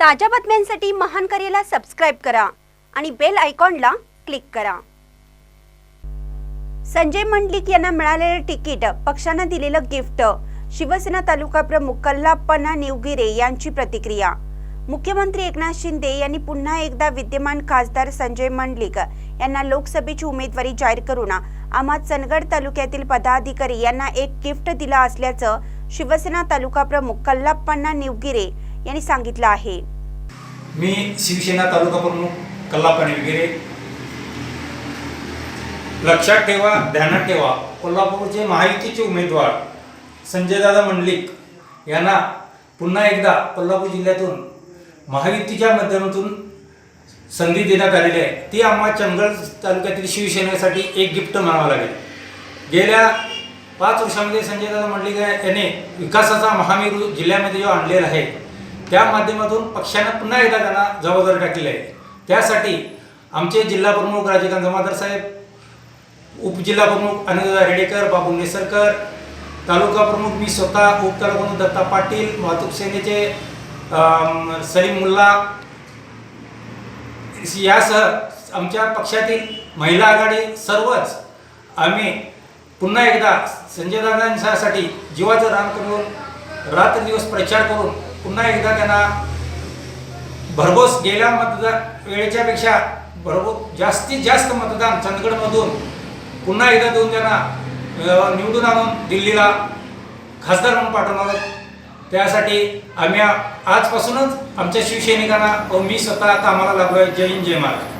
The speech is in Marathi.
ताज्या बातम्यांसाठी महान करेला सबस्क्राईब करा आणि बेल आयकॉनला क्लिक करा. संजय मंडलिक यांना मिळालेलं तिकीट पक्षानं दिलेलं गिफ्ट शिवसेना तालुका प्रमुख कल्लाप्पना निवगिरे यांची प्रतिक्रिया. मुख्यमंत्री एकनाथ शिंदे यांनी पुन्हा एकदा विद्यमान खासदार संजय मंडलिक यांना लोकसभेची उमेदवारी जाहीर करून आम्हा चंदगड तालुक्यातील पदाधिकारी यांना एक गिफ्ट दिलं असल्याचं शिवसेना तालुका प्रमुख कल्लाप्पना निवगिरे यांनी सांगितलं आहे. मी शिवसेना तालुका प्रमुख कल्लापणे वगैरे लक्षात ठेवा ध्यानात ठेवा कोल्हापूरचे महायुतीचे उमेदवार संजयदादा मंडलिक यांना पुन्हा एकदा कोल्हापूर जिल्ह्यातून महायुतीच्या माध्यमातून संधी देण्यात आलेली आहे. ती आम्हा चंगळ तालुक्यातील शिवसेनेसाठी एक गिफ्ट म्हणावं लागेल. गेल्या पाच वर्षामध्ये संजयदादा मंडलिक याने विकासाचा महामेरू जिल्ह्यामध्ये जो आणलेला आहे त्या माध्यमातून पक्षानं पुन्हा एकदा त्यांना जबाबदारी टाकलेली आहे. त्यासाठी आमचे जिल्हा प्रमुख राजकांत जमादार साहेब उपजिल्हा प्रमुख अनिल रेडेकर बाबू नेसरकर तालुका प्रमुख मी स्वतः उपतालुका प्रमुख दत्ता पाटील वाहतूक सेनेचे सलीम मुल्ला यासह आमच्या पक्षातील महिला आघाडी सर्वच आम्ही पुन्हा एकदा संजय दादांसाठी जीवाचं रान करून रात्रदिवस प्रचार करून पुन्हा एकदा त्यांना भरघोस गेल्या मतदान वेळेच्यापेक्षा भरघोस जास्तीत जास्त मतदान चंदगडमधून पुन्हा एकदा देऊन त्यांना निवडून आणून दिल्लीला खासदार म्हणून पाठवणार आहोत. त्यासाठी आम्ही आजपासूनच आमच्या शिवसैनिकांना व मी स्वतः कामाला लागलो आहे जय हिंद जय महाराज